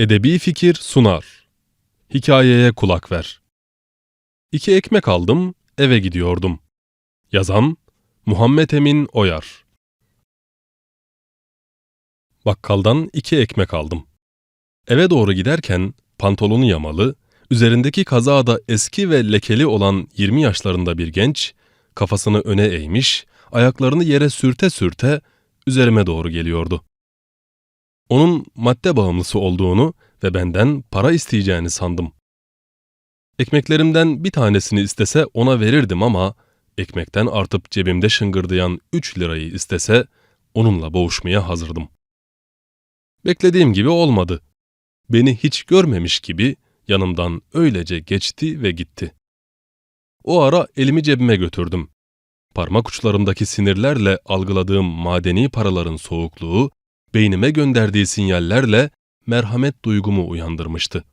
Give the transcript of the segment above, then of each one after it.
Edebi fikir sunar. Hikayeye kulak ver. İki ekmek aldım, eve gidiyordum. Yazan Muhammed Emin Oyar. Bakkaldan iki ekmek aldım. Eve doğru giderken pantolonu yamalı, üzerindeki kazağı da eski ve lekeli olan 20 yaşlarında bir genç, kafasını öne eğmiş, ayaklarını yere sürte sürte üzerime doğru geliyordu. Onun madde bağımlısı olduğunu ve benden para isteyeceğini sandım. Ekmeklerimden bir tanesini istese ona verirdim ama ekmekten artıp cebimde şıngırdayan 3 lirayı istese onunla boğuşmaya hazırdım. Beklediğim gibi olmadı. Beni hiç görmemiş gibi yanımdan öylece geçti ve gitti. O ara elimi cebime götürdüm. Parmak uçlarımdaki sinirlerle algıladığım madeni paraların soğukluğu, beynime gönderdiği sinyallerle merhamet duygumu uyandırmıştı.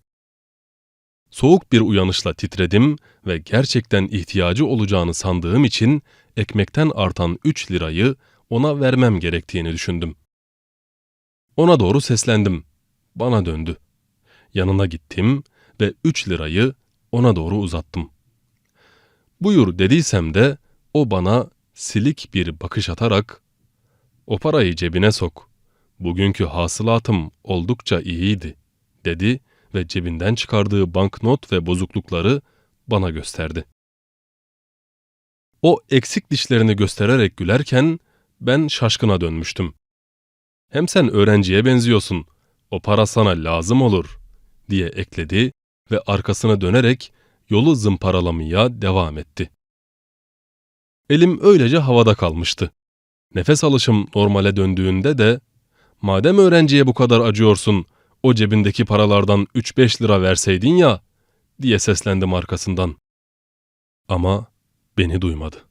Soğuk bir uyanışla titredim ve gerçekten ihtiyacı olacağını sandığım için ekmekten artan 3 lirayı ona vermem gerektiğini düşündüm. Ona doğru seslendim. Bana döndü. Yanına gittim ve 3 lirayı ona doğru uzattım. Buyur dediysem de o bana silik bir bakış atarak "O parayı cebine sok. Bugünkü hasılatım oldukça iyiydi." dedi ve cebinden çıkardığı banknot ve bozuklukları bana gösterdi. O eksik dişlerini göstererek gülerken ben şaşkına dönmüştüm. Hem sen öğrenciye benziyorsun. O para sana lazım olur diye ekledi ve arkasına dönerek yolu zımparalamaya devam etti. Elim öylece havada kalmıştı. Nefes alışım normale döndüğünde de madem öğrenciye bu kadar acıyorsun, o cebindeki paralardan 3-5 lira verseydin ya diye seslendim arkasından. Ama beni duymadı.